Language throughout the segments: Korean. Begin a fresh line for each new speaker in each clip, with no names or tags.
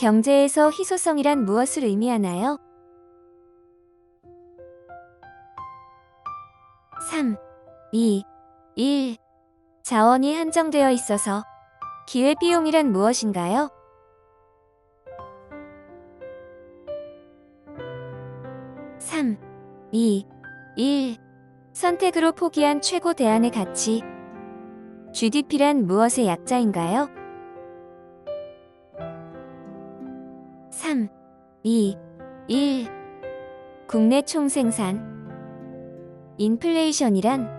경제에서 희소성이란 무엇을 의미하나요? 3, 2, 1. 자원이 한정되어 있어서 기회비용이란 무엇인가요? 3, 2, 1. 선택으로 포기한 최고 대안의 가치. GDP란 무엇의 약자인가요? 2, 1. 국내 총생산. 인플레이션이란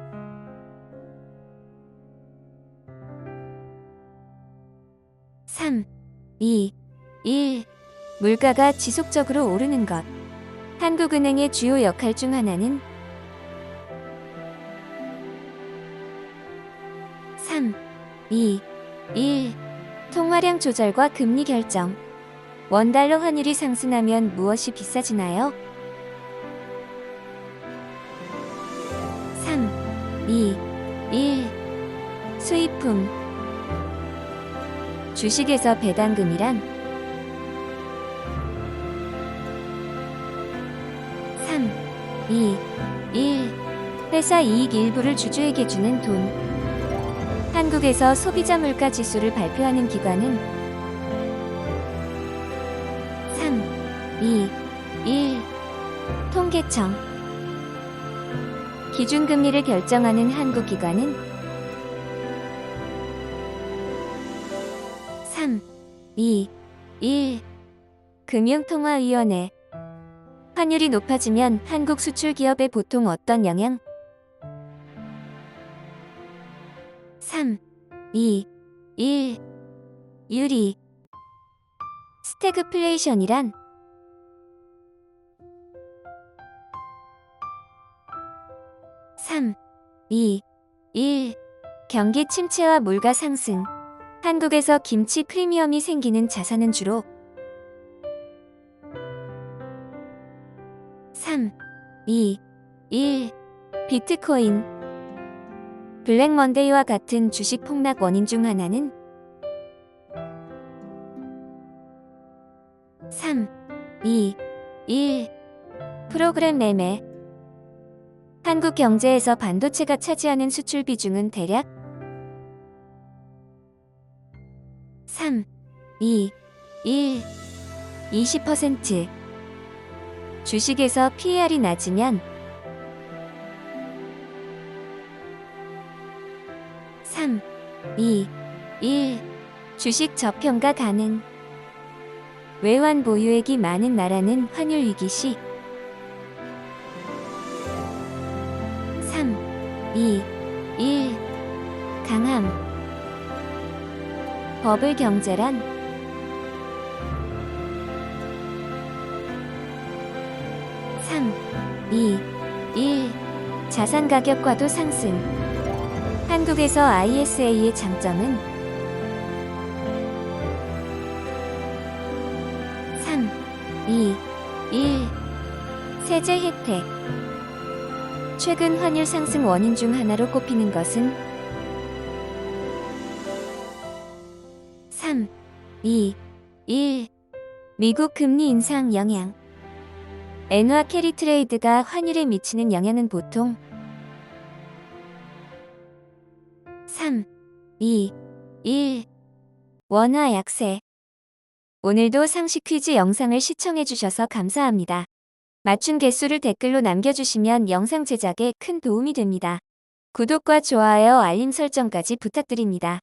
3, 2, 1. 물가가 지속적으로 오르는 것. 한국은행의 주요 역할 중 하나는 3, 2, 1. 통화량 조절과 금리 결정. 원달러 환율이 상승하면 무엇이 비싸지나요? 3, 2, 1. 수입품. 주식에서 배당금이란 3, 2, 1. 회사 이익 일부를 주주에게 주는 돈. 한국에서 소비자 물가 지수를 발표하는 기관은 2, 1. 통계청. 기준금리를 결정하는 한국 기관은 3, 2, 1. 금융통화위원회. 환율이 높아지면 한국 수출 기업에 보통 어떤 영향? 3, 2, 1. 유리. 스태그플레이션이란 3, 2, 1. 경기 침체와 물가 상승. 한국에서 김치 프리미엄이 생기는 자산은 주로 3, 2, 1. 비트코인. 블랙 먼데이와 같은 주식 폭락 원인 중 하나는 3, 2, 1. 프로그램 매매. 한국 경제에서 반도체가 차지하는 수출 비중은 대략 3, 2, 1. 20%. 주식에서 PER이 낮으면 3, 2, 1. 주식 저평가 가능. 외환 보유액이 많은 나라는 환율 위기 시 2, 1. 강함. 버블 경제란 3, 2, 1. 자산 가격과도 상승. 한국에서 ISA의 장점은 3, 2, 1. 세제 혜택. 최근 환율 상승 원인 중 하나로 꼽히는 것은 3, 2, 1. 미국 금리 인상 영향. 엔화 캐리 트레이드가 환율에 미치는 영향은 보통 3, 2, 1. 원화 약세. 오늘도 상식 퀴즈 영상을 시청해주셔서 감사합니다. 맞춘 개수를 댓글로 남겨주시면 영상 제작에 큰 도움이 됩니다. 구독과 좋아요, 알림 설정까지 부탁드립니다.